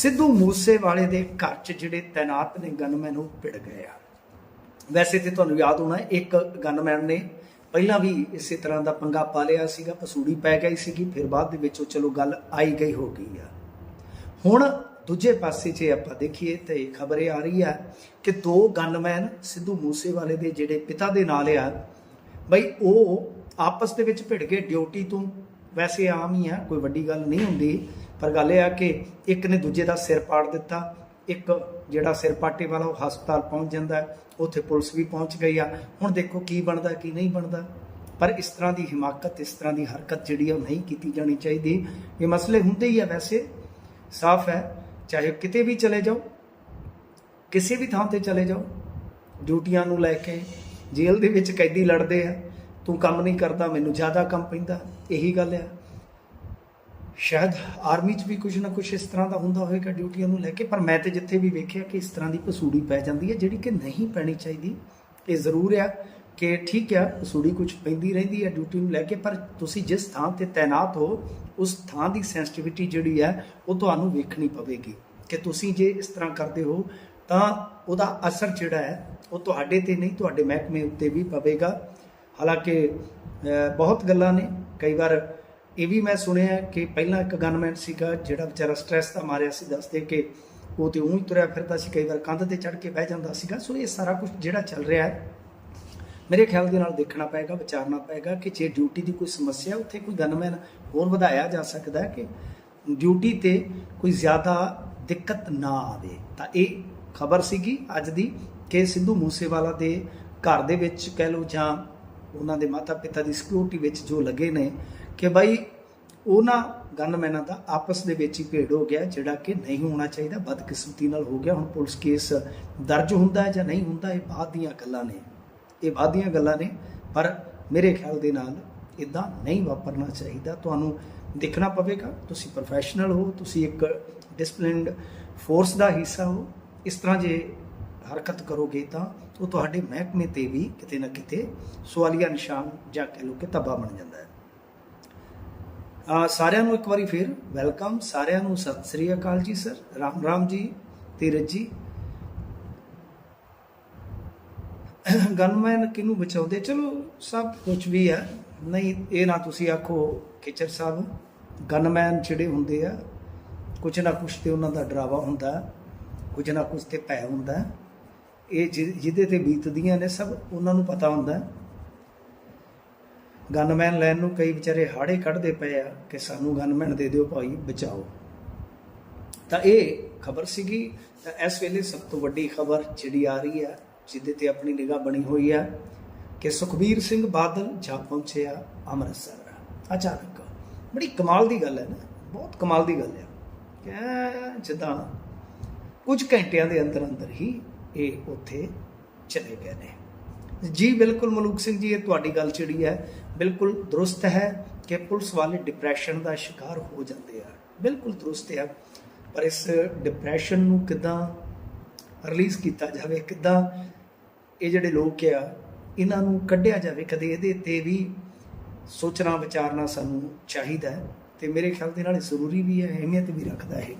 ਸਿੱਧੂ ਮੂਸੇ ਵਾਲੇ ਦੇ ਘਰ 'ਚ ਜਿਹੜੇ ਤੈਨਾਤ ਨੇ ਗਨਮੈਨ, ਉਹ ਭਿੜ ਗਏ ਆ। ਵੈਸੇ ਤੇ ਤੁਹਾਨੂੰ ਯਾਦ ਹੋਣਾ, ਇੱਕ ਗਨਮੈਨ ਨੇ ਪਹਿਲਾਂ ਵੀ ਇਸੇ ਤਰ੍ਹਾਂ ਦਾ ਪੰਗਾ ਪਾ ਲਿਆ ਸੀਗਾ ਪਸੂੜੀ ਪੈ ਗਈ ਸੀਗੀ, ਫਿਰ ਬਾਅਦ ਦੇ ਵਿੱਚ ਉਹ ਚਲੋ ਗੱਲ ਆਈ ਗਈ ਹੋ ਗਈ ਆ। ਹੁਣ ਦੂਜੇ ਪਾਸੇ ਜੇ ਆਪਾਂ ਦੇਖੀਏ ਤਾਂ ਇਹ ਖਬਰ ਇਹ ਆ ਰਹੀ ਆ ਕਿ ਦੋ ਗਨਮੈਨ ਸਿੱਧੂ ਮੂਸੇਵਾਲੇ ਦੇ ਜਿਹੜੇ ਪਿਤਾ ਦੇ ਨਾਲ ਆ, ਬਈ ਉਹ ਆਪਸ ਦੇ ਵਿੱਚ ਭਿੜ ਗਏ, ਡਿਊਟੀ ਤੋਂ। ਵੈਸੇ ਆਮ ਹੀ ਆ, ਕੋਈ ਵੱਡੀ ਗੱਲ ਨਹੀਂ ਹੁੰਦੀ। ਪਰ ਗੱਲ ਇਹ ਆ ਕਿ ਇੱਕ ਨੇ ਦੂਜੇ ਦਾ ਸਿਰ ਪਾੜ ਦਿੱਤਾ, ਇੱਕ ਜਿਹੜਾ ਸਿਰ ਪਾਟੇ ਵਾਲਾ ਉਹ ਹਸਪਤਾਲ ਪਹੁੰਚ ਜਾਂਦਾ, ਉੱਥੇ ਪੁਲਿਸ ਵੀ ਪਹੁੰਚ ਗਈ ਆ। ਹੁਣ ਦੇਖੋ ਕੀ ਬਣਦਾ, ਕੀ ਨਹੀਂ ਬਣਦਾ। ਪਰ ਇਸ ਤਰ੍ਹਾਂ ਦੀ ਹਿਮਾਕਤ, ਇਸ ਤਰ੍ਹਾਂ ਦੀ ਹਰਕਤ ਜਿਹੜੀ ਆ ਉਹ ਨਹੀਂ ਕੀਤੀ ਜਾਣੀ ਚਾਹੀਦੀ। ਇਹ ਮਸਲੇ ਹੁੰਦੇ ਹੀ ਆ ਵੈਸੇ। ਸਾਫ਼ ਹੈ, ਚਾਹੇ ਕਿਤੇ ਵੀ ਚਲੇ ਜਾਓ, ਕਿਸੇ ਵੀ ਥਾਂ ਤੇ ਚਲੇ ਜਾਓ, ਡਿਊਟੀਆਂ ਨੂੰ ਲੈ ਕੇ ਜੇਲ੍ਹ ਦੇ ਵਿੱਚ ਕੈਦੀ ਲੜਦੇ ਆ, ਤੂੰ ਕੰਮ ਨਹੀਂ ਕਰਦਾ, ਮੈਨੂੰ ਜ਼ਿਆਦਾ ਕੰਮ ਪੈਂਦਾ, ਇਹੀ ਗੱਲ ਆ। ਸ਼ਾਇਦ ਆਰਮੀ 'ਚ ਵੀ ਕੁਝ ਨਾ ਕੁਝ ਇਸ ਤਰ੍ਹਾਂ ਦਾ ਹੁੰਦਾ ਹੋਵੇਗਾ ਡਿਊਟੀਆਂ ਨੂੰ ਲੈ ਕੇ, ਪਰ ਮੈਂ ਤੇ ਜਿੱਥੇ ਵੀ ਵੇਖਿਆ ਕਿ ਇਸ ਤਰ੍ਹਾਂ ਦੀ ਪਸੂੜੀ ਪੈ ਜਾਂਦੀ ਹੈ, ਜਿਹੜੀ ਕਿ ਨਹੀਂ ਪੈਣੀ ਚਾਹੀਦੀ। ਇਹ ਜ਼ਰੂਰ ਆ ਕਿ ਠੀਕ ਆ ਪਸੂੜੀ ਕੁਝ ਪੈਂਦੀ ਰਹਿੰਦੀ ਹੈ ਡਿਊਟੀ ਨੂੰ ਲੈ ਕੇ, ਪਰ ਤੁਸੀਂ ਜਿਸ ਥਾਂ ਤੇ ਤਾਇਨਾਤ ਹੋ, ਉਸ ਥਾਂ ਦੀ ਸੈਂਸਿਟੀਵਿਟੀ ਜਿਹੜੀ ਹੈ, ਉਹ ਤੁਹਾਨੂੰ ਵੇਖਣੀ ਪਵੇਗੀ। ਕਿ ਤੁਸੀਂ ਜੇ ਇਸ ਤਰ੍ਹਾਂ ਕਰਦੇ ਹੋ, ਤਾਂ ਉਹਦਾ ਅਸਰ ਜਿਹੜਾ ਹੈ, ਉਹ ਤੁਹਾਡੇ ਤੇ ਨਹੀਂ, ਤੁਹਾਡੇ ਮਹਿਕਮੇ ਉੱਤੇ ਵੀ ਪਵੇਗਾ। ਹਾਲਾਂਕਿ ਬਹੁਤ ਗੱਲਾਂ ਨੇ। ਕਈ ਵਾਰ ਇਹ ਵੀ ਮੈਂ ਸੁਣਿਆ ਕਿ ਪਹਿਲਾਂ ਇੱਕ ਗਨਮੈਨ ਸੀਗਾ ਜਿਹੜਾ ਵਿਚਾਰਾ ਸਟ੍ਰੈਸ ਦਾ ਮਾਰਿਆ ਸੀ, ਦੱਸਦੇ ਕਿ ਉਹ ਤੇ ਉਹੀ ਤੁਰਿਆ ਫਿਰਦਾ ਸੀ, ਕਈ ਵਾਰ ਕੰਧ ਤੇ ਚੜ ਕੇ ਬਹਿ ਜਾਂਦਾ ਸੀਗਾ। ਸੋ ਇਹ ਸਾਰਾ ਕੁਝ ਜਿਹੜਾ ਚੱਲ ਰਿਹਾ ਹੈ, ਮੇਰੇ ਖਿਆਲ ਦੇ ਨਾਲ ਦੇਖਣਾ ਪਏਗਾ, ਵਿਚਾਰਨਾ ਪਏਗਾ ਕਿ ਜੇ ਡਿਊਟੀ ਦੀ ਕੋਈ ਸਮੱਸਿਆ, ਉੱਥੇ ਕੋਈ ਗਨਮੈਨ ਹੋਰ ਵਧਾਇਆ ਜਾ ਸਕਦਾ ਹੈ ਕਿ ਡਿਊਟੀ ਤੇ ਕੋਈ ਜ਼ਿਆਦਾ ਦਿੱਕਤ ਨਾ ਆਵੇ। ਤਾਂ ਇਹ ਖਬਰ ਸੀਗੀ ਅੱਜ ਦੀ ਕਿ ਸਿੱਧੂ ਮੂਸੇਵਾਲਾ ਦੇ ਘਰ ਦੇ ਵਿੱਚ ਕਹਿ ਲਓ ਜਾਂ ਉਹਨਾਂ ਦੇ ਮਾਤਾ ਪਿਤਾ ਦੀ ਸਿਕਿਉਰਿਟੀ ਵਿੱਚ ਜੋ ਲੱਗੇ ਨੇ ਕਿ ਬਾਈ ਉਹਨਾਂ ਗਨਮੈਨਾਂ ਦਾ ਆਪਸ ਦੇ ਵਿੱਚ ਹੀ ਭੇੜ ਹੋ ਗਿਆ, ਜਿਹੜਾ ਕਿ ਨਹੀਂ ਹੋਣਾ ਚਾਹੀਦਾ, ਬਦਕਿਸਮਤੀ ਨਾਲ ਹੋ ਗਿਆ। ਹੁਣ ਪੁਲਿਸ ਕੇਸ ਦਰਜ ਹੁੰਦਾ ਹੈ ਜਾਂ ਨਹੀਂ ਹੁੰਦਾ, ਇਹ ਬਾਅਦ ਦੀਆਂ ਗੱਲਾਂ ਨੇ। ਇਹ ਬਾਅਦ ਦੀਆਂ ਗੱਲਾਂ ਨੇ, ਪਰ ਮੇਰੇ ਖਿਆਲ ਦੇ ਨਾਲ ਇਦਾਂ ਨਹੀਂ ਵਾਪਰਨਾ ਚਾਹੀਦਾ। ਤੁਹਾਨੂੰ ਦੇਖਣਾ ਪਵੇਗਾ, ਤੁਸੀਂ ਪ੍ਰੋਫੈਸ਼ਨਲ ਹੋ, ਤੁਸੀਂ ਇੱਕ ਡਿਸਪਲਿਨਡ ਫੋਰਸ ਦਾ ਹਿੱਸਾ ਹੋ। ਇਸ ਤਰ੍ਹਾਂ ਜੇ ਹਰਕਤ ਕਰੋਗੇ ਤਾਂ ਉਹ ਤੁਹਾਡੇ ਮਹਿਕਮੇ ਤੇ ਵੀ ਕਿਤੇ ਨਾ ਕਿਤੇ ਸਵਾਲੀਆ ਨਿਸ਼ਾਨ ਜਾਂ ਕਹਿ ਲਓ ਕਿ ਤੱਬਾ ਬਣ ਜਾਂਦਾ ਹੈ। ਸਾਰਿਆਂ ਨੂੰ ਇੱਕ ਵਾਰੀ ਫਿਰ ਵੈਲਕਮ, ਸਾਰਿਆਂ ਨੂੰ ਸਤਿ ਸ੍ਰੀ ਅਕਾਲ ਜੀ, ਸਰ। ਰਾਮ ਰਾਮ ਜੀ ਤੀਰਜ ਜੀ। ਗਨਮੈਨ ਕਿਹਨੂੰ ਬਚਾਉਂਦੇ? ਚਲੋ, ਸਭ ਕੁਝ ਵੀ ਹੈ। ਨਹੀਂ, ਇਹ ਨਾ ਤੁਸੀਂ ਆਖੋ ਕਿਚਰ ਸਾਹਿਬ, ਗਨਮੈਨ ਜਿਹੜੇ ਹੁੰਦੇ ਆ ਕੁਝ ਨਾ ਕੁਝ ਤੇ ਉਹਨਾਂ ਦਾ ਡਰਾਵਾ ਹੁੰਦਾ ਕੁਝ ਨਾ ਕੁਝ ਤੇ ਭੈ ਹੁੰਦਾ ਇਹ ਜਿ- ਜਿਹਦੇ ਤੇ ਬੀਤਦੀਆਂ ਨੇ, ਸਭ ਉਹਨਾਂ ਨੂੰ ਪਤਾ ਹੁੰਦਾ ਗਨਮੈਨ ਲੈਣ ਨੂੰ ਕਈ ਵਿਚਾਰੇ ਹਾੜੇ ਕੱਢਦੇ ਪਏ ਆ ਕਿ ਸਾਨੂੰ ਗਨਮੈਨ ਦੇ ਦਿਓ ਭਾਈ, ਬਚਾਓ। ਤਾਂ ਇਹ ਖਬਰ ਸੀਗੀ। ਤਾਂ ਇਸ ਵੇਲੇ ਸਭ ਤੋਂ ਵੱਡੀ ਖਬਰ ਜਿਹੜੀ ਆ ਰਹੀ ਹੈ ਜਿਹਦੇ ਤੇ ਆਪਣੀ ਨਿਗਾਹ ਬਣੀ ਹੋਈ ਹੈ ਕਿ ਸੁਖਬੀਰ ਸਿੰਘ ਬਾਦਲ ਜਾ ਪਹੁੰਚਿਆ ਅੰਮ੍ਰਿਤਸਰ। ਅਚਾਨਕ, ਬੜੀ ਕਮਾਲ ਦੀ ਗੱਲ ਹੈ ਨਾ, ਬਹੁਤ ਕਮਾਲ ਦੀ ਗੱਲ ਹੈ ਕਿ ਜਿੱਦਾਂ ਕੁਝ ਘੰਟਿਆਂ ਦੇ ਅੰਦਰ ਅੰਦਰ ਹੀ ਇਹ ਉੱਥੇ ਚਲੇ ਗਏ ਨੇ। ਜੀ, ਬਿਲਕੁਲ ਮਲੂਕ ਸਿੰਘ ਜੀ, ਇਹ ਤੁਹਾਡੀ ਗੱਲ ਜਿਹੜੀ ਹੈ ਬਿਲਕੁਲ ਦਰੁਸਤ ਹੈ ਕਿ ਪੁਲਿਸ ਵਾਲੇ ਡਿਪਰੈਸ਼ਨ ਦਾ ਸ਼ਿਕਾਰ ਹੋ ਜਾਂਦੇ ਆ। ਬਿਲਕੁਲ ਦਰੁਸਤ ਹੈ ਪਰ ਇਸ ਡਿਪਰੈਸ਼ਨ ਨੂੰ ਕਿਦਾਂ ਰਿਲੀਜ਼ ਕੀਤਾ ਜਾਵੇ, ਕਿਦਾਂ ਇਹ ਜਿਹੜੇ ਲੋਕ ਆ, ਇਹਨਾਂ ਨੂੰ ਕੱਢਿਆ ਜਾਵੇ, ਕਦੇ ਇਹਦੇ ਤੇ ਵੀ ਸੋਚਣਾ ਵਿਚਾਰਨਾ ਸਾਨੂੰ ਚਾਹੀਦਾ ਹੈ ਤੇ ਮੇਰੇ ਖਿਆਲ ਦੇ ਨਾਲ ਇਹ ਜ਼ਰੂਰੀ ਵੀ ਹੈ, ਅਹਿਮੀਅਤ ਵੀ ਰੱਖਦਾ ਹੈ ਇਹ